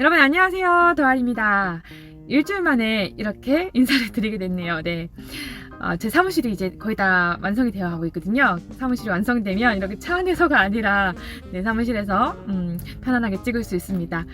여러분 안녕하세요. 도아입니다. 일주일 만에 이렇게 인사를 드리게 됐네요. 네. 어, 제 사무실이 이제 거의 다 완성이 되어 가고 있거든요. 사무실이 완성되면 이렇게 차 안에서가 아니라 네, 사무실에서 음, 편안하게 찍을 수 있습니다.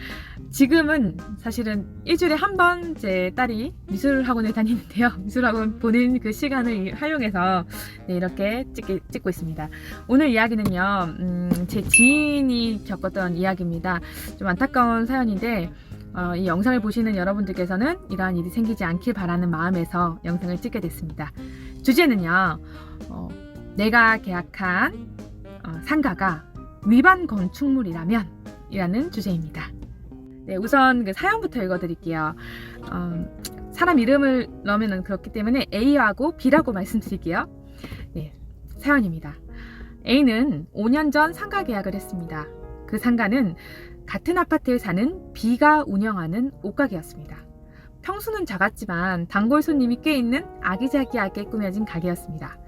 지금은 사실은 일주일에 한 번 제 딸이 미술학원에 다니는데요. 미술학원 보는 그 시간을 활용해서 네, 이렇게 찍, 찍고 있습니다. 오늘 이야기는요 음, 제 지인이 겪었던 이야기입니다. 좀 안타까운 사연인데 어, 이 영상을 보시는 여러분들께서는 이러한 일이 생기지 않길 바라는 마음에서 영상을 찍게 됐습니다. 주제는요, 어, 내가 계약한 어, 상가가 위반 건축물이라면 이라는 주제입니다. 네, 우선 그 사연부터 읽어드릴게요. 어, 사람 이름을 넣으면 그렇기 때문에 A하고 B라고 말씀드릴게요. 네, 사연입니다. A는 5년 전 상가 계약을 했습니다. 그 상가는 같은 아파트에 사는 B가 운영하는 옷가게였습니다. 평수는 작았지만 단골 손님이 꽤 있는 아기자기하게 꾸며진 가게였습니다.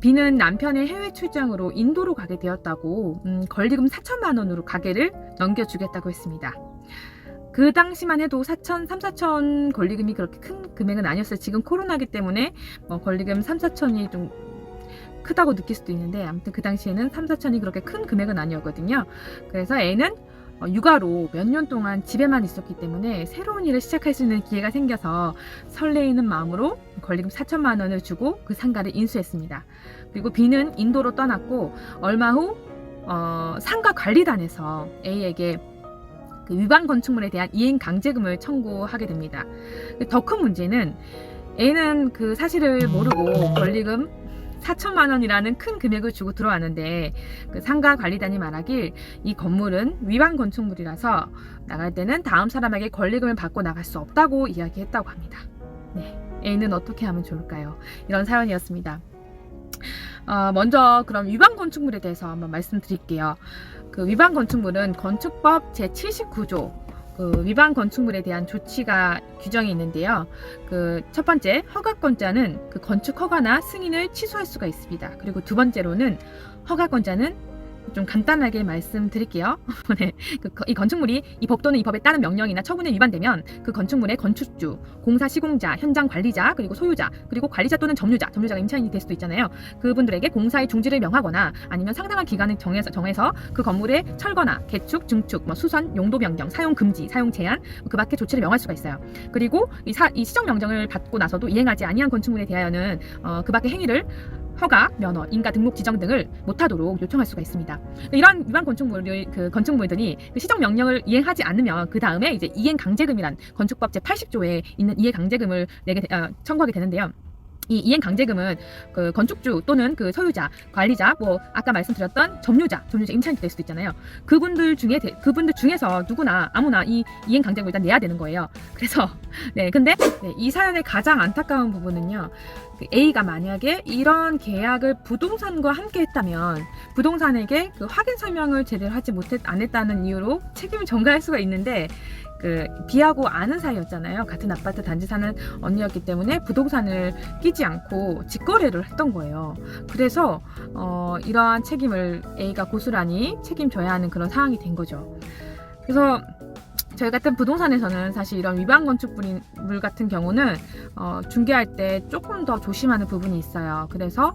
B는 남편의 해외 출장으로 인도로 가게 되었다고 음, 권리금 4천만 원으로 가게를 넘겨주겠다고 했습니다. 그 당시만 해도 4천, 3, 4천 권리금이 그렇게 큰 금액은 아니었어요. 지금 코로나기 때문에 뭐 권리금 3, 4천이 좀 크다고 느낄 수도 있는데 아무튼 그 당시에는 3, 4천이 그렇게 큰 금액은 아니었거든요. 그래서 A는 어, 육아로 몇 년 동안 집에만 있었기 때문에 새로운 일을 시작할 수 있는 기회가 생겨서 설레이는 마음으로 권리금 4천만 원을 주고 그 상가를 인수했습니다. 그리고 B는 인도로 떠났고 얼마 후 어, 상가 관리단에서 A에게 그 위반 건축물에 대한 이행 강제금을 청구하게 됩니다. 더 큰 문제는 A는 그 사실을 모르고 권리금 4천만 원이라는 큰 금액을 주고 들어왔는데 그 상가 관리단이 말하길 이 건물은 위반 건축물이라서 나갈 때는 다음 사람에게 권리금을 받고 나갈 수 없다고 이야기했다고 합니다. 네, A는 어떻게 하면 좋을까요? 이런 사연이었습니다. 어, 먼저 그럼 위반 건축물에 대해서 한번 말씀드릴게요. 그 위반 건축물은 건축법 제 79조 그 위반 건축물에 대한 조치가 규정이 있는데요. 그 첫 번째 허가권자는 그 건축 허가나 승인을 취소할 수가 있습니다. 그리고 두 번째로는 허가권자는 좀 간단하게 말씀드릴게요. 네, 그, 이 건축물이 이 법 또는 이 법에 따른 명령이나 처분에 위반되면 그 건축물의 건축주, 공사 시공자, 현장 관리자, 그리고 소유자, 그리고 관리자 또는 점유자, 점유자가 임차인이 될 수도 있잖아요. 그분들에게 공사의 중지를 명하거나 아니면 상당한 기간을 정해서, 정해서 그 건물의 철거나 개축, 증축, 뭐 수선, 용도 변경, 사용 금지, 사용 제한, 그 밖에 조치를 명할 수가 있어요. 그리고 이, 사, 이 시정 명령을 받고 나서도 이행하지 아니한 건축물에 대하여는 어, 그 밖의 행위를 허가, 면허, 인가 등록 지정 등을 못하도록 요청할 수가 있습니다. 이런 위반 건축물 그 건축물들이 그 시정 명령을 이행하지 않으면 그 다음에 이제 이행 강제금이란 건축법 제 80조에 있는 이행 강제금을 내게 되- 어, 청구하게 되는데요. 이 이행 강제금은 그 건축주 또는 그 소유자, 관리자, 뭐 아까 말씀드렸던 점유자, 점유자 임차인이 될 수도 있잖아요. 그분들 중에 대- 그분들 중에서 누구나 아무나 이 이행 강제금을 일단 내야 되는 거예요. 그래서 네, 근데 네, 이 사연의 가장 안타까운 부분은요. 그 A가 만약에 이런 계약을 부동산과 함께 했다면 부동산에게 그 확인 설명을 제대로 하지 못했 안 했다는 이유로 책임을 전가할 수가 있는데 그 B하고 아는 사이였잖아요. 같은 아파트 단지 사는 언니였기 때문에 부동산을 끼지 않고 직거래를 했던 거예요. 그래서 어, 이러한 책임을 A가 고스란히 책임져야 하는 그런 상황이 된 거죠. 그래서 저희 같은 부동산에서는 사실 이런 위반 건축물 같은 경우는 어, 중개할 때 조금 더 조심하는 부분이 있어요. 그래서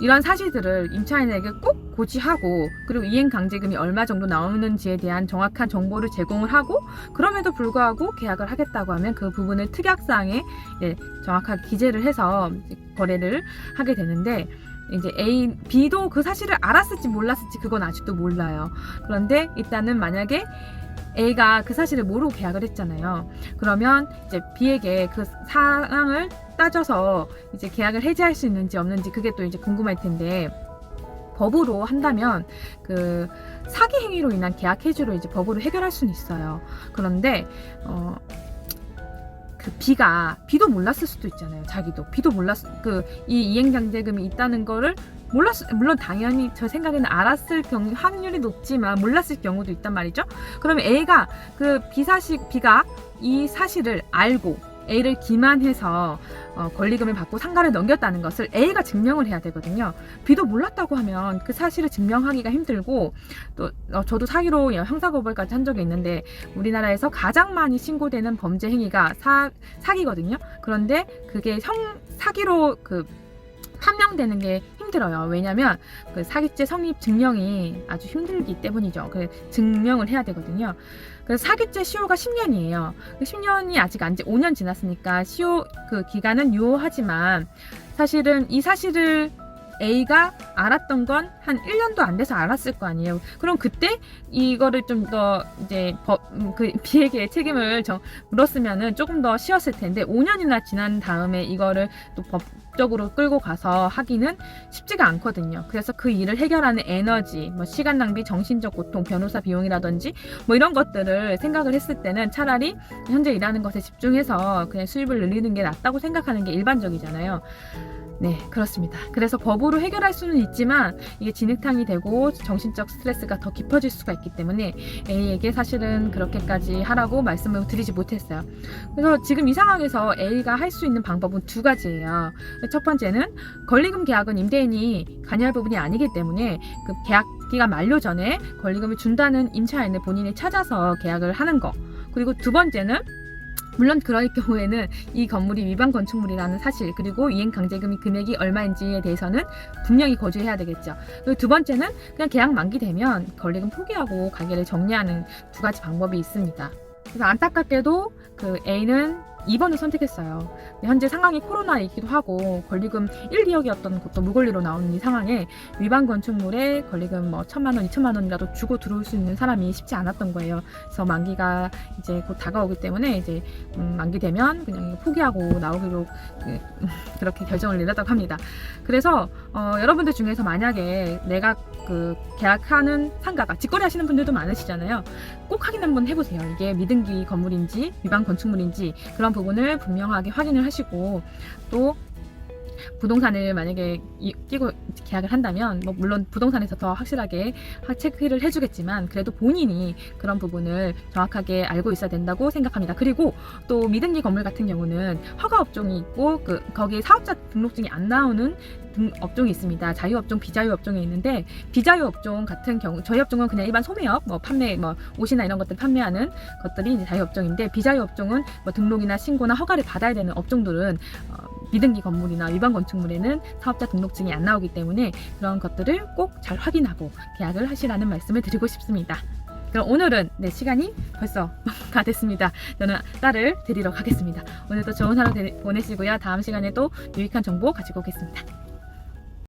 이런 사실들을 임차인에게 꼭 고지하고 그리고 이행 강제금이 얼마 정도 나오는지에 대한 정확한 정보를 제공을 하고 그럼에도 불구하고 계약을 하겠다고 하면 그 부분을 특약사항에 예, 정확하게 기재를 해서 거래를 하게 되는데 이제 A, B도 그 사실을 알았을지 몰랐을지 그건 아직도 몰라요. 그런데 일단은 만약에 A가 그 사실을 모르고 계약을 했잖아요. 그러면 이제 B에게 그 사항을 따져서 이제 계약을 해지할 수 있는지 없는지 그게 또 이제 궁금할 텐데 법으로 한다면 그 사기 행위로 인한 계약 해지로 이제 법으로 해결할 수는 있어요. 그런데 어. 그 B가 B도 몰랐을 수도 있잖아요. 자기도 B도 몰랐 그이 이행 강제금이 있다는 거를 몰랐 물론 당연히 저 생각에는 알았을 경우 확률이 높지만 몰랐을 경우도 있단 말이죠. 그러면 A가 그 B 사실 B가 이 사실을 알고 A를 기만해서 어, 권리금을 받고 상가를 넘겼다는 것을 A가 증명을 해야 되거든요. B도 몰랐다고 하면 그 사실을 증명하기가 힘들고 또 어, 저도 사기로 형사고발까지 한 적이 있는데 우리나라에서 가장 많이 신고되는 범죄 행위가 사, 사기거든요. 그런데 그게 형 사기로 그 판명되는 게 힘들어요. 왜냐하면 그 사기죄 성립 증명이 아주 힘들기 때문이죠. 그 증명을 해야 되거든요. 그래서 사기죄 시효가 10년이에요. 10년이 아직 안 지, 5년 지났으니까 시효 그 기간은 유효하지만 사실은 이 사실을 A가 알았던 건 한 1년도 안 돼서 알았을 거 아니에요. 그럼 그때 이거를 좀 더 이제 법, 음, 그 B에게 책임을 정, 물었으면은 조금 더 쉬웠을 텐데 5년이나 지난 다음에 이거를 또 법 적으로 끌고 가서 하기는 쉽지가 않거든요. 그래서 그 일을 해결하는 에너지, 뭐 시간 낭비, 정신적 고통, 변호사 비용이라든지 뭐 이런 것들을 생각을 했을 때는 차라리 현재 일하는 것에 집중해서 그냥 수입을 늘리는 게 낫다고 생각하는 게 일반적이잖아요. 네, 그렇습니다. 그래서 법으로 해결할 수는 있지만 이게 진흙탕이 되고 정신적 스트레스가 더 깊어질 수가 있기 때문에 A에게 사실은 그렇게까지 하라고 말씀을 드리지 못했어요. 그래서 지금 이 상황에서 A가 할 수 있는 방법은 두 가지예요. 첫 번째는 권리금 계약은 임대인이 관여할 부분이 아니기 때문에 그 계약 기간 만료 전에 권리금을 준다는 임차인을 본인이 찾아서 계약을 하는 거. 그리고 두 번째는 물론 그럴 경우에는 이 건물이 위반 건축물이라는 사실 그리고 이행 강제금이 금액이 얼마인지에 대해서는 분명히 거주해야 되겠죠. 그리고 두 번째는 그냥 계약 만기되면 권리금 포기하고 가게를 정리하는 두 가지 방법이 있습니다. 그래서 안타깝게도 그 A는 2번을 선택했어요. 현재 상황이 코로나이기도 하고 권리금 1, 2억이었던 것도 무권리로 나오는 이 상황에 위반 건축물에 권리금 뭐 천만 원, 이천만 원이라도 주고 들어올 수 있는 사람이 쉽지 않았던 거예요. 그래서 만기가 이제 곧 다가오기 때문에 이제 음, 만기되면 그냥 포기하고 나오기로 그, 그렇게 결정을 내렸다고 합니다. 그래서 어, 여러분들 중에서 만약에 내가 그 계약하는 상가가 직거래 하시는 분들도 많으시잖아요. 꼭 확인 한번 해보세요. 이게 미등기 건물인지 위반 건축물인지 그런 부분을 분명하게 확인을 하시고 또 부동산을 만약에 이- 끼고 계약을 한다면 뭐 물론 부동산에서 더 확실하게 하- 체크를 해주겠지만 그래도 본인이 그런 부분을 정확하게 알고 있어야 된다고 생각합니다. 그리고 또 미등기 건물 같은 경우는 허가 업종이 있고 그 거기에 사업자 등록증이 안 나오는 등- 업종이 있습니다. 자유업종, 비자유업종이 있는데 비자유업종 같은 경우 저희 업종은 그냥 일반 소매업, 뭐 판매, 뭐 옷이나 이런 것들 판매하는 것들이 이제 자유업종인데 비자유업종은 뭐 등록이나 신고나 허가를 받아야 되는 업종들은 어, 미등기 건물이나 위반 건축물에는 사업자 등록증이 안 나오기 때문에 그런 것들을 꼭 잘 확인하고 계약을 하시라는 말씀을 드리고 싶습니다. 그럼 오늘은 네 시간이 벌써 다 됐습니다. 저는 딸을 데리러 가겠습니다. 오늘도 좋은 하루 되- 보내시고요. 다음 시간에 또 유익한 정보 가지고 오겠습니다.